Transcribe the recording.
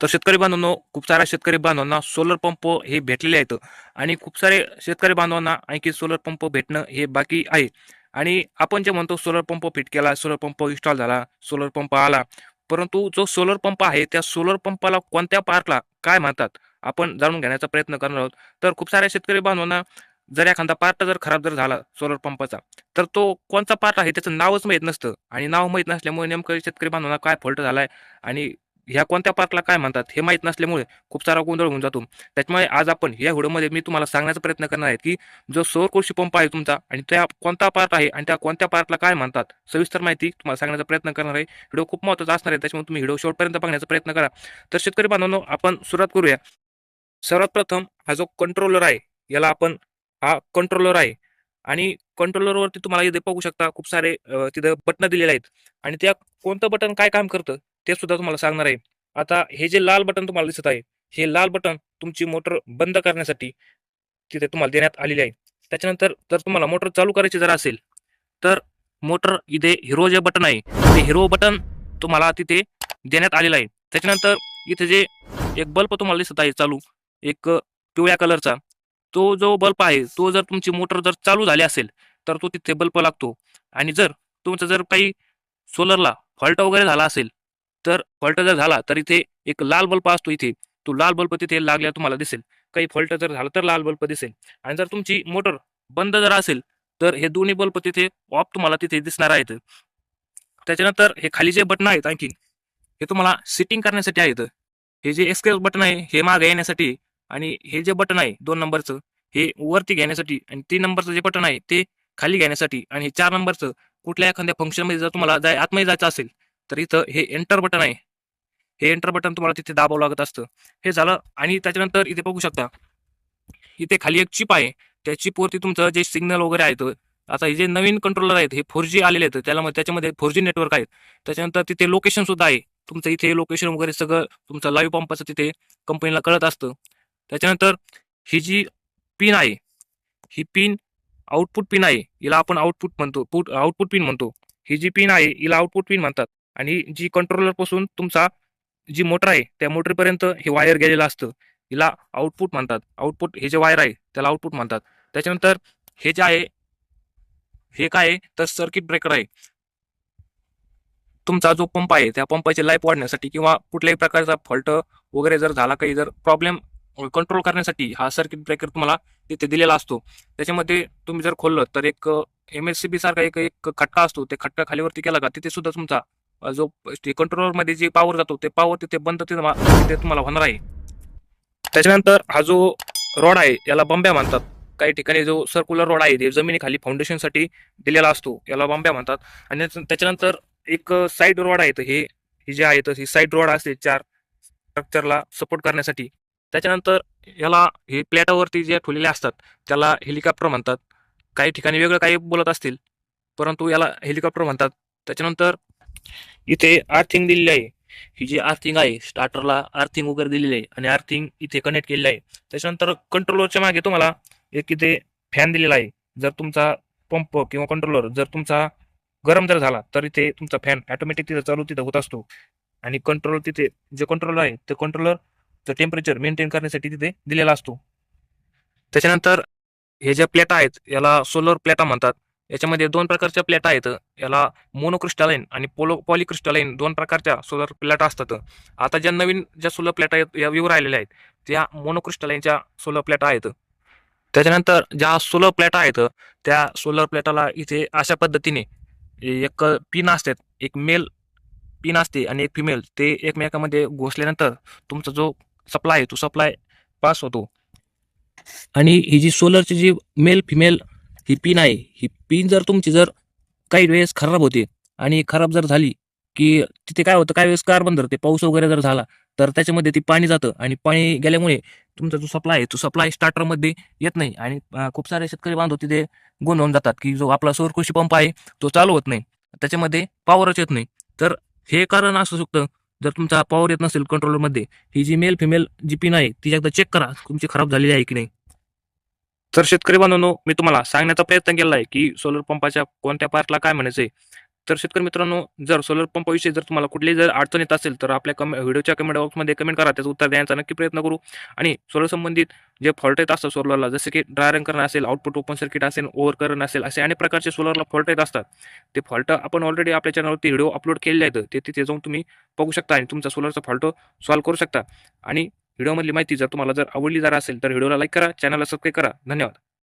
तर शेतकरी बांधवांनो खूप साऱ्या शेतकरी बांधवांना सोलर पंप हे भेटलेले आहेत. आणि खूप सारे शेतकरी बांधवांना आणखी सोलर पंप भेटणं हे बाकी आहे. आणि आपण जे म्हणतो सोलर पंप फिट केला सोलर पंप इन्स्टॉल झाला सोलर पंप आला. परंतु जो सोलर पंप आहे त्या सोलर पंपाला कोणत्या पार्कला काय म्हणतात? आपण जाणून घेण्याचा प्रयत्न करणार आहोत. तर खूप साऱ्या शेतकरी बांधवांना जर एखादा पार्ट जर खराब जर झाला सोलर पंपाचा तर तो कोणता पार्ट आहे? त्याचं नावच माहीत नसतं. आणि नाव माहीत नसल्यामुळे नेमकं शेतकरी बांधवांना काय फॉल्ट झालाय? आणि ह्या कोणत्या पार्कला काय म्हणतात हे माहीत नसल्यामुळे खूप सारा गोंधळ होऊन जातो. त्याच्यामुळे आज आपण या व्हिडिओमध्ये मी तुम्हाला सांगण्याचा प्रयत्न करणार आहे की जो सौर कृषी पंप आहे तुमचा आणि त्या कोणता पार्क आहे आणि त्या कोणत्या पार्कला काय म्हणतात सविस्तर माहिती तुम्हाला सांगण्याचा प्रयत्न करणार आहे. व्हिडिओ खूप महत्त्वाचा असणार आहे त्याच्यामुळे तुम्ही व्हिडिओ शेवटपर्यंत बघण्याचा प्रयत्न करा. तर शेतकरी बांधवांनो आपण सुरुवात करूया. सर्वात प्रथम हा जो कंट्रोलर आहे याला आपण हा कंट्रोलर आहे. आणि कंट्रोलरवरती तुम्हाला इथे बघू शकता खूप सारे तिथं बटन दिलेले आहेत. आणि त्या कोणतं बटन काय काम करतं? ते सुद्धा तुम्हाला सांगणार आहे. आता हे जे लाल बटन तुम्हाला दिसत आहे हे लाल बटन तुमची मोटर बंद करण्यासाठी तिथे तुम्हाला देण्यात आलेली आहे. त्याच्यानंतर जर तुम्हाला मोटर चालू करायची जर असेल तर मोटर इथे हिरो जे बटन आहे ते हिरो बटन तुम्हाला तिथे देण्यात आलेलं आहे. त्याच्यानंतर इथे जे एक बल्ब तुम्हाला दिसत आहे चालू एक पिवळ्या कलरचा तो जो बल्ब आहे तो जर तुमची मोटर जर चालू झाली असेल तर तो तिथे बल्ब लागतो. आणि जर तुमचं जर काही सोलरला फॉल्ट वगैरे झाला असेल तर फॉल्ट जर झाला तर इथे एक लाल बल्ब असतो इथे. तो लाल बल्ब तिथे लागल्या तुम्हाला दिसेल. काही फॉल्ट जर झाला तर लाल बल्ब दिसेल. आणि जर तुमची मोटर बंद जर असेल तर हे दोन्ही बल्ब तिथे ऑफ तुम्हाला तिथे दिसणार आहेत. त्याच्यानंतर हे खाली जे बटन आहेत आणखी हे तुम्हाला सिटिंग करण्यासाठी आहेत. हे जे एक्सप्रेस बटन आहे हे मागे येण्यासाठी आणि हे जे बटन आहे दोन नंबरचं हे वरती घेण्यासाठी आणि तीन नंबरचं जे बटन आहे ते खाली घेण्यासाठी आणि हे चार नंबरचं कुठल्या एखाद्या फंक्शनमध्ये जर तुम्हाला जाय आतमध्ये जायचं असेल तर इथं हे एंटर बटन आहे. हे एंटर बटन तुम्हाला तिथे दाबावं लागत असतं. हे झालं आणि त्याच्यानंतर इथे बघू शकता. इथे खाली एक चिप आहे. त्या चिपवरती तुमचं जे सिग्नल वगैरे आहेत आता हे जे नवीन कंट्रोलर आहेत हे फोर जी आलेले आहेत त्याला त्याच्यामध्ये फोर जी नेटवर्क आहेत. त्याच्यानंतर तिथे लोकेशन सुद्धा आहे. तुमचं इथे लोकेशन वगैरे सगळं तुमचं लाईव्ह पंपाचं तिथे कंपनीला कळत असतं. त्याच्यानंतर ही जी पिन आहे ही पिन आउटपुट पिन आहे. हिला आपण आउटपुट म्हणतो पुट आउटपुट पिन म्हणतो. ही जी पिन आहे हिला आउटपुट पिन म्हणतात. आणि जी कंट्रोलरपासून तुमचा जी मोटर आहे त्या मोटरपर्यंत हे वायर गेलेलं असतं. हिला आउटपुट म्हणतात. आउटपुट हे जे वायर आहे त्याला आउटपुट म्हणतात. त्याच्यानंतर हे जे आहे हे काय आहे? तर सर्किट ब्रेकर आहे. तुमचा जो पंप आहे त्या पंपाची लाईफ वाढण्यासाठी किंवा कुठल्याही प्रकारचा फॉल्ट वगैरे जर झाला काही जर प्रॉब्लेम कंट्रोल करण्यासाठी हा सर्किट ब्रेकर तुम्हाला तिथे दिलेला असतो. त्याच्यामध्ये तुम्ही जर खोललं तर एक एम एस सी बी सारखा एक एक खटका असतो. ते खटका खालीवरती केला का तिथे सुद्धा तुमचा जो कंट्रोलरमध्ये जे पॉवर जातो ते पॉवर तिथे बंद तिथे तुम्हाला होणार आहे. त्याच्यानंतर हा जो रॉड आहे याला बंब्या म्हणतात. काही ठिकाणी जो सर्क्युलर रॉड आहे ते जमिनीखाली फाउंडेशनसाठी दिलेला असतो याला बंब्या म्हणतात. आणि त्याच्यानंतर एक साईड रॉड आहेत हे ही जे आहेत ही साईड रॉड असते चार स्ट्रक्चरला सपोर्ट करण्यासाठी. त्याच्यानंतर याला हे प्लॅटावरती जे ठेवलेले असतात त्याला हेलिकॉप्टर म्हणतात. काही ठिकाणी वेगळं काही बोलत असतील परंतु याला हेलिकॉप्टर म्हणतात. त्याच्यानंतर इथे आर्थिंग दिलेली आहे. ही जी अर्थिंग आहे स्टार्टरला अर्थिंग वगैरे दिलेली आहे आणि आर्थिंग इथे कनेक्ट केलेली आहे. त्याच्यानंतर कंट्रोलरच्या मागे तुम्हाला एक इथे फॅन दिलेला आहे. जर तुमचा पंप किंवा कंट्रोलर जर तुमचा गरम जर झाला तर इथे तुमचा फॅन ऑटोमॅटिक तिथं चालू तिथं होत असतो. आणि कंट्रोलर तिथे जे कंट्रोलर आहे ते कंट्रोलरचं टेम्परेचर मेंटेन करण्यासाठी तिथे दिलेला असतो. त्याच्यानंतर हे ज्या प्लेटा आहेत याला सोलर प्लेटा म्हणतात. याच्यामध्ये दोन प्रकारच्या प्लेटा आहेत. याला मोनोक्रिस्टलाईन आणि पोलो पॉलिक्रिस्टलाईन दोन प्रकारच्या सोलर प्लेटा असतात. आता ज्या नवीन ज्या सोलर प्लेटा आहेत या व्यू राहिलेल्या आहेत त्या मोनोक्रिस्टलाईनच्या सोलर प्लेटा आहेत. त्याच्यानंतर ज्या सोलर प्लेटा आहेत त्या सोलर प्लेटाला इथे अशा पद्धतीने एक पिन असतात एक मेल पिन असते आणि एक फिमेल ते एकमेकामध्ये घोसल्यानंतर तुमचा जो सप्लाय आहे तो सप्लाय पास होतो. आणि ही जी सोलरची जी मेल फिमेल ही पिन आहे. ही पिन जर तुमची जर काही वेळेस खराब होते आणि खराब जर झाली की तिथे काय होतं काही वेळेस कार्बन धरते पाऊस वगैरे जर झाला तर त्याच्यामध्ये ती पाणी जातं आणि पाणी गेल्यामुळे तुमचा जो सप्लाय आहे तो सप्लाय स्टार्टरमध्ये येत नाही आणि खूप सारे शेतकरी बांधव तिथे गोंधळून होऊन जातात की जो आपला सौर कृषी पंप आहे तो चालू होत नाही. त्याच्यामध्ये पॉवरच येत नाही. तर हे कारण असू शकतं. जर तुमचा पॉवर येत नसेल कंट्रोलरमध्ये ही जी मेल फिमेल जी पिन आहे ती एकदा चेक करा तुमची खराब झालेली आहे की नाही. तर शेतकरी बांधवांनो मी तुम्हाला सांगण्याचा प्रयत्न केला आहे की सोलर पंपाच्या कोणत्या पार्टला काय म्हणायचंय? तर शेतकरी मित्रांनो जर सोलर पंपाविषयी जर तुम्हाला कुठलीही जर अडचण येत असेल तर आपल्या कम व्हिडिओच्या कमेंट बॉक्समध्ये कमेंट करा त्याचं उत्तर देण्याचा नक्की प्रयत्न करू. आणि सोलर संबंधित जे फॉल्ट येत असतात सोलरला जसे की ड्रायरन करणं असेल आउटपुट ओपन सर्किट असेल ओव्हर करण असेल असे अनेक प्रकारचे सोलरला फॉल्ट येत असतात. ते फॉल्ट आपण ऑलरेडी आपल्या चॅनलवरती व्हिडिओ अपलोड केलेले आहेत ते तिथे जाऊन तुम्ही बघू शकता आणि तुमचा सोलरचा फॉल्ट सॉल्व्ह करू शकता. आणि व्हिडिओमधली माहिती जर तुम्हाला जर आवडली जर असेल तर व्हिडिओला लाईक करा चॅनलला सबस्क्राईब करा. धन्यवाद.